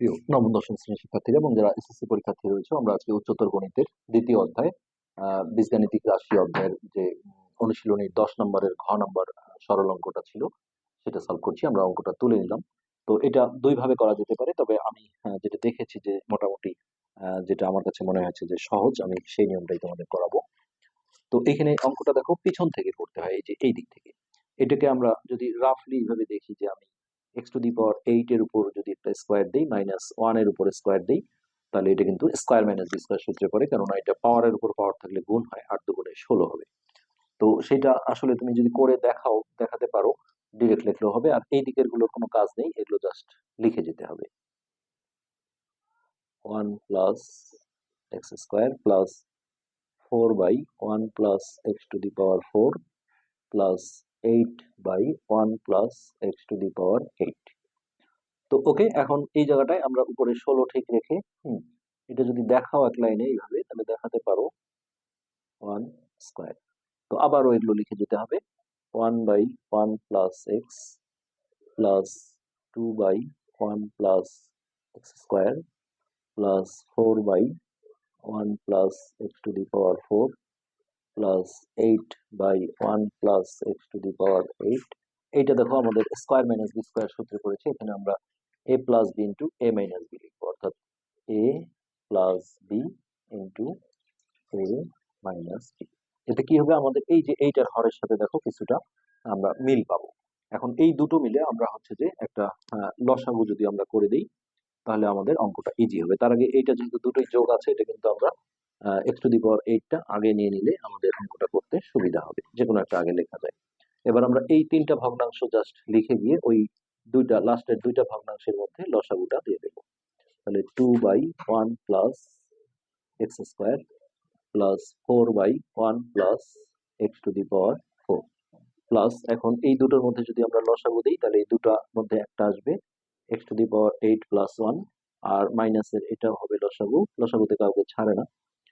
প্রিয় নবম দশম শ্রেণির শিক্ষার্থীরা এবং যারা এসএসসি পরীক্ষার্থী রয়েছে আমরা আজকে উচ্চতর গণিতের দ্বিতীয় অধ্যায় বীজগাণিতিক রাশি অধ্যায়ের যে উম, অনুশীলনীর দশ নম্বরের ঘ নম্বর সরল অঙ্কটা ছিল সেটা সলভ করছি আমরা অঙ্কটা তুলে নিলাম। তো এটা দুই ভাবে করা যেতে পারে তবে আমি যেটা দেখেছি যে মোটামুটি যেটা আমার কাছে মনে হয়েছে যে সহজ আমি সেই নিয়মটাই তোমাদের করাবো। তো এখানে অঙ্কটা দেখো পিছন থেকে করতে হয় এই যে এই দিক থেকে। এটাকে আমরা যদি রাফলি এইভাবে দেখি যে আমি x to the power eight এর উপর যদি একটা স্কোয়ার দিই মাইনাস ওয়ানের উপর স্কোয়ার দিই, তাহলে এটা কিন্তু স্কোয়ার মাইনাস বি স্কোয়ার সূত্রে পড়ে, কেননা এটা পাওয়ারের উপর পাওয়ার থাকলে গুণ হয় আট দুগুণে ষোলো হবে। তো সেটা আসলে তুমি যদি করে দেখাও, দেখাতে পারো ডিরেক্ট লিখলেও হবে, আর এই দিকেরগুলোর কোনো কাজ নেই, এগুলো জাস্ট লিখে যেতে হবে। One plus x square plus four by one plus x to the power four plus eight by one plus x to the power eight তো ওকে এখন এই জায়গাটায় আমরা উপরে ষোলো ঠিক রেখে, হুম, এটা যদি দেখাও এক লাইনে এইভাবে, তাহলে দেখাতে পারো ওয়ান স্কোয়ার তো আবারও এগুলো লিখে যেতে হবে one by one plus x plus two by one plus x square plus four by one plus x to the power four plus eight by one plus x to the power eight এইটা দেখো আমাদের square minus B square সূত্রে পড়েছে এখানে আমরা a plus b into a minus b লিখব। অর্থাৎ a plus b into a minus b এতে কি হবে? আমাদের এই যে এইটার হরের সাথে দেখো কিছুটা আমরা মিল পাবো। এখন এই দুটো মিলে আমরা হচ্ছে যে একটা লসাগু যদি আমরা করে দিই, তাহলে আমাদের অঙ্কটা ইজি হবে। তার আগে এইটা যেহেতু দুটোই যোগ আছে, এটা কিন্তু আমরা এক্স টু দি পাওয়ার এইটটা আগে নিয়ে নিলে আমাদের অঙ্কটা করতে সুবিধা হবে। যে কোনো একটা আগে লেখা যায়। এবার আমরা এই তিনটা ভগ্নাংশ জাস্ট লিখে গিয়ে ওই দুইটা লাস্টের দুইটা ভগ্নাংশের মধ্যে লসাগুটা দিয়ে দেবো। তাহলে two by one plus x square plus four by one plus x to the power four plus এখন এই দুটোর মধ্যে যদি আমরা লসাগু দিই, তাহলে এই দুটার মধ্যে একটা আসবে x to the power eight plus one আর মাইনাসের এটা হবে লসাগু। লসাগুতে কাউকে ছাড়ে না।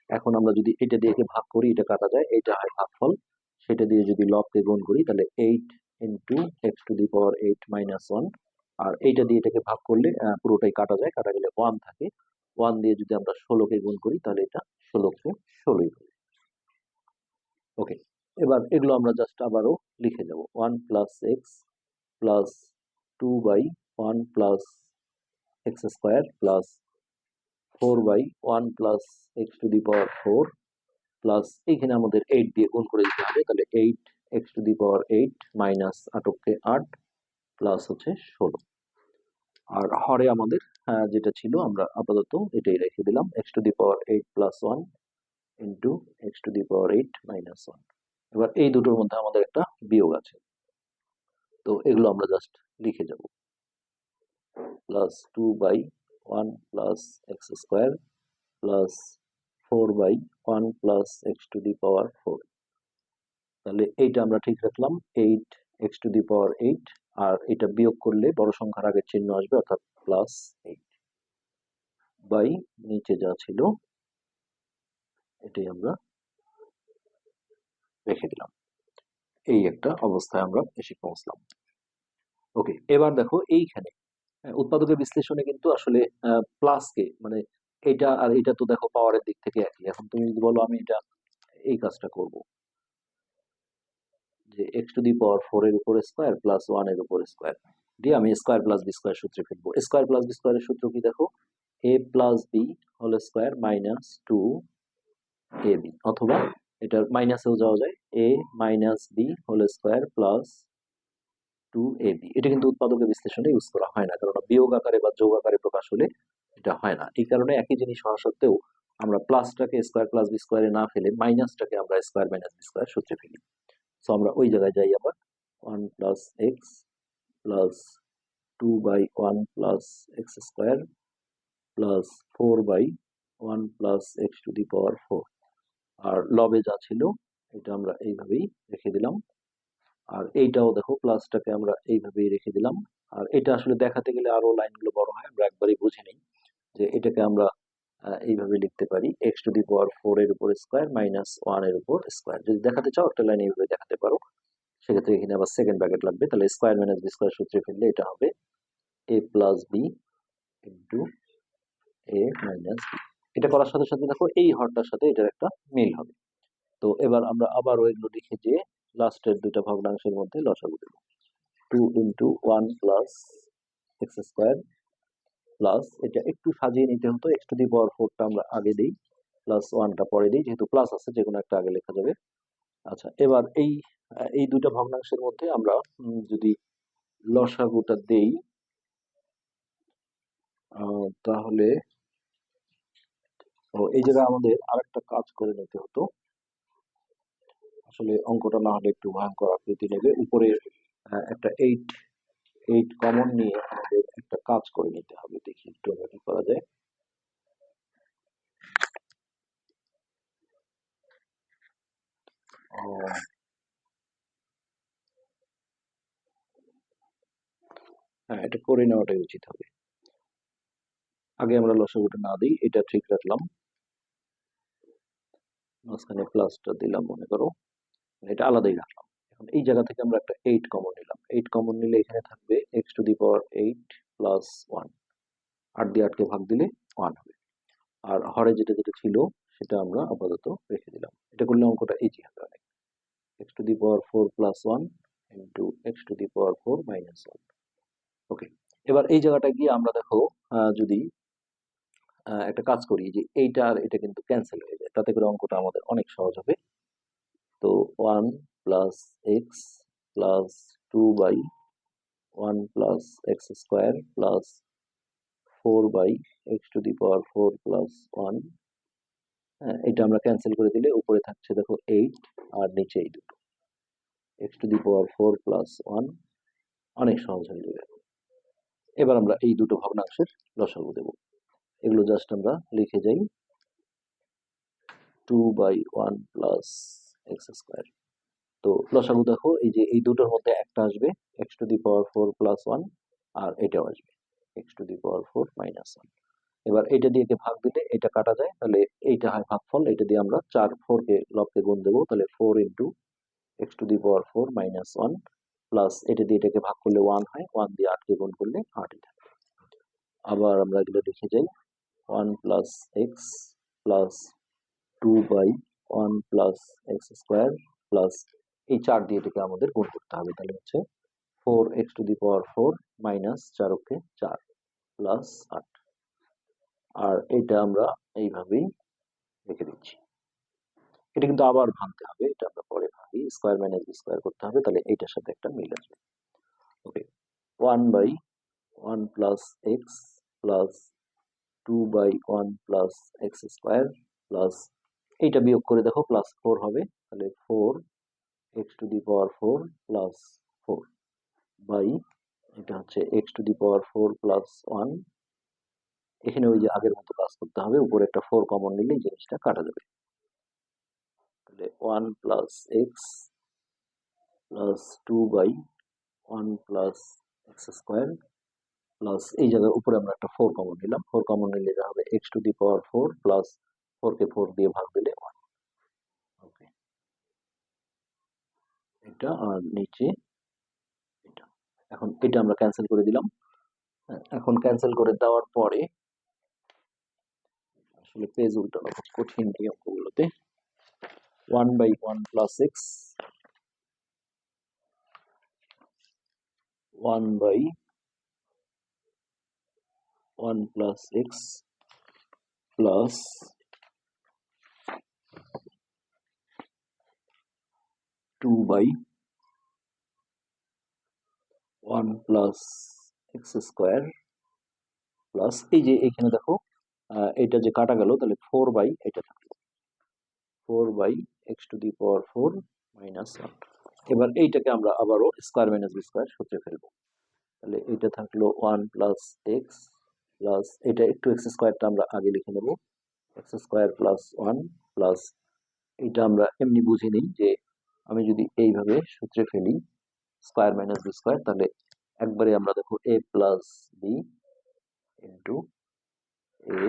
এখন আমরা যদি এটা দিয়ে ভাগ করি, এটা কাটা যায়, এটা হয় ভাগফল সেটা দিয়ে যদি লবকে গুণ করি, তাহলে eight into x to the power eight minus one আর এইটা দিয়ে এটাকে ভাগ করলে পুরোটাই কাটা যায়, কাটা গেলে ওয়ান থাকে। ওয়ান দিয়ে যদি আমরা ষোলোকে গুণ করি, তাহলে এটা ষোলোকে ষোলোই হবে ওকে এবার এগুলো আমরা জাস্ট আবারও লিখে যাব one plus x plus two by one plus x square plus four by one plus x to the power four plus এইখানে আমাদের এইট দিয়ে গুণ করে দিতে হবে, তাহলে eight x to the power eight minus আটককে আট প্লাস হচ্ছে ষোলো। আর হরে আমাদের যেটা ছিল আমরা আপাতত এটাই রেখে দিলাম x to the power eight plus one into x to the power eight minus one এবার এই দুটোর মধ্যে আমাদের একটা বিয়োগ আছে, তো এগুলো আমরা জাস্ট লিখে যাব। Plus two by one plus x square plus four by one plus x to the power four তাহলে এইটা আমরা ঠিক রাখলাম eight x to the power eight আর এটা বিয়োগ করলে বড় সংখ্যার আগে চিহ্ন আসবে, অর্থাৎ প্লাস এইট বাই নিচে যা ছিল, এটাই আমরা রেখে দিলাম। এই একটা অবস্থায় আমরা এসে পৌঁছলাম। ওকে এবার দেখো এইখানে উৎপাদকের বিশ্লেষণে কিন্তু আসলে প্লাসকে মানে এটা আর এটা তো দেখো পাওয়ারের দিক থেকে একই। এখন তুমি যদি বলো আমি এটা এই কাজটা করব। যে x to the power four এর উপর স্কোয়ার প্লাস ওয়ানের উপর স্কোয়ার দিয়ে আমি স্কোয়ার প্লাস বি স্কোয়ার সূত্রে ফেলব। স্কোয়ার প্লাস বি স্কোয়ারের সূত্র কি দেখো? A plus b whole square minus two a b অথবা এটার মাইনাসেও যাওয়া যায়। A minus b whole square plus two a b এটা কিন্তু উৎপাদকের বিশ্লেষণে ইউজ করা হয় না, কারণ বিয়োগ আকারে বা যোগ আকারে প্রকাশ হলে এটা হয় না। এই কারণে একই জিনিস হওয়া সত্ত্বেও আমরা প্লাসটাকে স্কোয়ার প্লাস বি স্কোয়ারে না ফেলে মাইনাসটাকে আমরা স্কোয়ার মাইনাস বি স্কোয়ার সূত্রে ফেলি। সো আমরা ওই জায়গায় যাই আবার। One plus x plus two by one plus x square plus four by one plus x to the power four আর লবে যা ছিল, এটা আমরা এইভাবেই রেখে দিলাম। আর এইটাও দেখো প্লাসটাকে আমরা এইভাবেই রেখে দিলাম। আর এটা আসলে দেখাতে গেলে আরও লাইনগুলো বড় হয়, আমরা একবারই বুঝে নিই যে এটাকে আমরা এইভাবে লিখতে পারি। X to the power four এর উপর স্কোয়ার মাইনাস ওয়ানের উপর স্কোয়ার যদি দেখাতে চাও, একটা লাইন এইভাবে দেখাতে পারো। সেক্ষেত্রে এখানে আবার সেকেন্ড ব্র্যাকেট লাগবে। তাহলে স্কোয়ার মাইনাস বি স্কোয়ার সূত্রে ফেললে এটা হবে a plus b into a minus b এটা করার সাথে সাথে দেখো, এই হরটার সাথে এটার একটা মিল হবে। তো এবার আমরা আবারও এগুলো লিখে দিয়ে লাস্টের দুইটা ভগ্নাংশের মধ্যে লসাগু দেব। Two into one plus x square plus এটা একটু সাজিয়ে নিতে হতো এক্স টু দি পাওয়ার ফোরটা আমরা আগে দিই প্লাস ওয়ানটা পরে দিই, যেহেতু প্লাস আছে, যে কোনো একটা আগে লেখা যাবে। আচ্ছা এবার এই এই দুটো ভগ্নাংশের মধ্যে আমরা যদি লসাগুটা দেই তাহলে এই জায়গায় আমাদের আরেকটা কাজ করে নিতে হতো। আসলে অঙ্কটা না হলে একটু ভয়ঙ্কর আকৃতি নেবে উপরে একটা এইট এইট কমন নিয়ে আমাদের একটা কাজ করে নিতে হবে। দেখি একটু কি করা যায়। হ্যাঁ এটা করে নেওয়াটাই উচিত হবে। আগে আমরা লসাগুটা না দিই, এটা ঠিক রাখলাম। মাঝখানে প্লাসটা দিলাম, মনে করো। এটা আলাদাই রাখলাম। এখন এই জায়গা থেকে আমরা একটা এইট কমন নিলাম। এইট কমন নিলে এখানে থাকবে x to the power eight plus one আট দিয়ে আটকে ভাগ দিলে ওয়ান হবে। আর হরে যেটা যেটা ছিল, সেটা আমরা আপাতত রেখে দিলাম। এটা করলে অঙ্কটা ইজি হবে অনেক। X to the power four plus one into x to the power four minus one okay এবার এই জায়গাটা গিয়ে আমরা দেখো যদি একটা কাজ করি যে এইটা আর এটা কিন্তু ক্যান্সেল হয়ে যায়। তাতে করে অঙ্কটা আমাদের অনেক সহজ হবে। তো one plus x plus two by one plus x square plus four by x to the power four plus one হ্যাঁ এটা আমরা ক্যান্সেল করে দিলে উপরে থাকছে দেখো এইট আর নিচে এই দুটো। X to the power four plus one অনেক সহজ হয়ে যাবে। এবার আমরা এই দুটো ভগ্নাংশের লসাগু দেব। এগুলো জাস্ট আমরা লিখে যাই। Two by one plus x square তো লসাগু দেখো, এই যে এই দুটোর মধ্যে একটা আসবে x to the power four plus one আর এটাও আসবে x to the power four minus one এবার এটা দিয়ে ভাগ দিলে এটা কাটা যায়, তাহলে এইটা হয় ভাগফল, এটা দিয়ে আমরা চার ফোর কে লবকে গুণ দেবো, তাহলে four into x to the power four minus one plus এটা দিয়ে এটাকে ভাগ করলে ওয়ান হয় ওয়ান দিয়ে আটকে গুণ করলে আটই থাকে আবার আমরা এগুলো লিখে যাই one plus x plus two by one plus x square plus এই চার দিয়ে এটাকে আমাদের গুণ করতে হবে। তাহলে হচ্ছে four x to the power four minus চার ওকে চার প্লাস আট। আর এটা আমরা এইভাবেই রেখে দিচ্ছি। এটা কিন্তু আবার ভাঙতে হবে, এটা আমরা পরে ভাঙি। স্কোয়ার মাইনাস স্কোয়ার করতে হবে, তাহলে এইটার সাথে একটা মিল আসবে। Okay one by one plus x plus two by one plus x square plus এইটা বিয়োগ করে দেখো প্লাস ফোর হবে। তাহলে four x to the power four plus four by এটা হচ্ছে x to the power four plus one এখানে ওই যে আগের মতো কাজ করতে হবে, উপরে একটা ফোর কমন নিলে জিনিসটা কাটা যাবে। তাহলে one plus x plus two by one plus x square plus এই জায়গায় উপরে আমরা একটা ফোর কমন নিলাম। ফোর কমন নিলে যা হবে x to the power four plus four K four দিয়ে ভাগ দিলে ওয়ান ওকে এটা আর নিচে এটা। এখন এটা আমরা ক্যান্সেল করে দিলাম। হ্যাঁ, এখন ক্যান্সেল করে দেওয়ার পরে আসলে পেজ উল্টানো খুব কঠিন এই অঙ্কগুলোতে one by one plus x one by one plus x plus two by one plus x square plus এই যে এখানে দেখো এটা যে কাটা গেল, তাহলে ফোর বাই এটা থাকল। Four by x to the power four minus one এবার এইটাকে আমরা আবারও স্কোয়ার মাইনাস বি স্কোয়ার সূত্রে ফেলব। তাহলে এটা থাকল ওয়ান প্লাস এক্স প্লাস এটা একটু এক্স স্কোয়ারটা আমরা আগে লিখে নেব। X square plus one plus এটা আমরা এমনি বুঝে নিই যে আমি যদি এইভাবে সূত্রে ফেলি স্কোয়ার মাইনাস বি স্কোয়ার তাহলে একবারে আমরা দেখো a plus b into a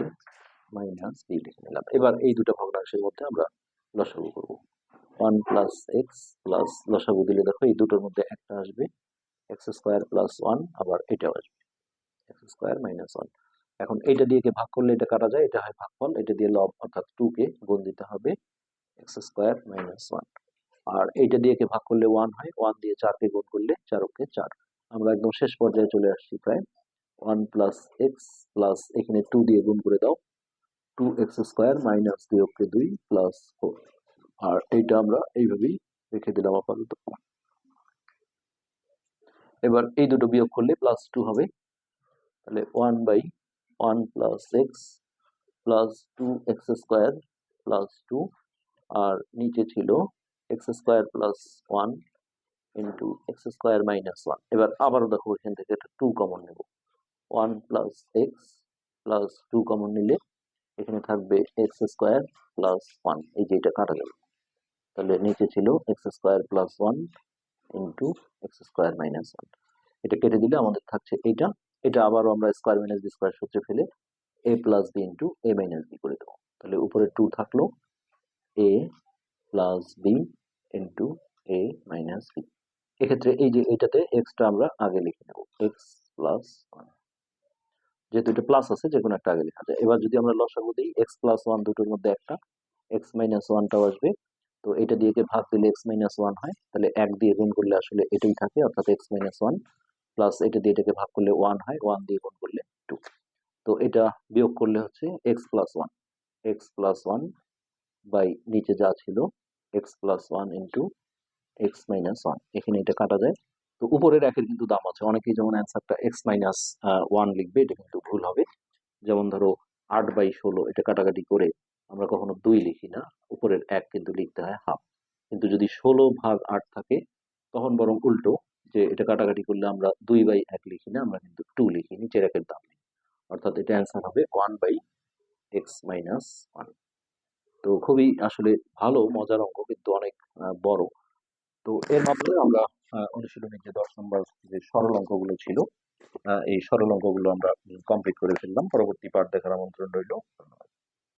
minus b লিখে নিলাম। এবার এই দুটো ভগ্নাংশের মধ্যে আমরা লসাগু করব। ওয়ান প্লাস এক্স প্লাস লসাগু দিলে দেখো এই দুটোর মধ্যে একটা আসবে এক্স স্কোয়ার প্লাস ওয়ান আবার এটাও আসবে এক্স স্কোয়ার মাইনাস ওয়ান এখন এইটা দিয়ে ভাগ করলে এটা কাটা যায়? এটা হয় ভাগফল, এটা দিয়ে লব অর্থাৎ টু কে গুণ দিতে হবে এক্স স্কোয়ার মাইনাস ওয়ান আর এইটা দিয়ে কে ভাগ করলে ওয়ান হয় ওয়ান দিয়ে চারকে গুণ করলে চার চারকে চার। আমরা একদম শেষ পর্যায়ে চলে আসছি প্রায়। ওয়ান প্লাস এক্স প্লাস এখানে টু দিয়ে গুণ করে দাও। টু এক্স স্কোয়ার মাইনাস বিয়োগকে দুই প্লাস ফোর আর এইটা আমরা এইভাবেই রেখে দিলাম আপাতত। এবার এই দুটো বিয়োগ করলে প্লাস টু হবে। তাহলে one by one plus x plus two x square plus two আর নিচে ছিল x square plus one into x square minus one এবার আবারও দেখো এখান থেকে একটা টু কমন নেব। One plus x plus two common নিলে এখানে থাকবে এক্স স্কোয়ার প্লাস ওয়ান এই যে এটা কাটা গেল। তাহলে নিচে ছিল x square plus one into x square minus one এটা কেটে দিলে আমাদের থাকছে এইটা। এটা আবারও আমরা স্কোয়ার মাইনাস বি স্কোয়ার সূত্রে ফেলে a plus b into a minus b করে দেবো। তাহলে উপরে টু থাকল a plus b into a minus b এক্ষেত্রে এই যে এটাতে এক্সটা আমরা আগে লিখে নেব। এক্স প্লাস ওয়ান যেহেতু এটা প্লাস আছে যে কোনো একটা আগে লেখা যায়। এবার যদি আমরা লসাগু দিই এক্স প্লাস ওয়ান দুটোর মধ্যে একটা এক্স মাইনাস ওয়ানটাও আসবে। তো এটা দিয়ে ভাগ দিলে এক্স মাইনাস ওয়ান হয়, তাহলে এক দিয়ে গুণ করলে আসলে এটাই থাকে, অর্থাৎ এক্স মাইনাস ওয়ান প্লাস এটা দিয়ে এটাকে ভাগ করলে ওয়ান হয় ওয়ান দিয়ে গুণ করলে টু তো এটা বিয়োগ করলে হচ্ছে x plus one x plus one by নিচে যা ছিল x plus one into x minus one এখানে এটা কাটা যায়। তো উপরের একের কিন্তু দাম আছে। অনেকেই যেমন অ্যান্সারটা এক্স মাইনাস ওয়ান লিখবে, এটা কিন্তু ভুল হবে। যেমন ধরো আট বাই ষোলো, এটা কাটাকাটি করে আমরা কখনো দুই লিখি না। উপরের এক কিন্তু লিখতে হয় হাফ কিন্তু যদি ষোলো ভাগ আট থাকে, তখন বরং উল্টো যে এটা কাটাকাটি করলে আমরা দুই বাই এক লিখি না, আমরা কিন্তু টু লিখি, নিচের একের দাম অর্থাৎ এটা অ্যান্সার হবে one by x minus one তো খুবই আসলে ভালো, মজার অঙ্ক কিন্তু অনেক বড়। তো এর মাধ্যমে আমরা অনুশীলনের যে দশ নম্বর যে সরল অঙ্কগুলো ছিল এই সরল অঙ্কগুলো আমরা কমপ্লিট করে ফেললাম। পরবর্তী পাঠ দেখার আমন্ত্রণ রইল। ধন্যবাদ।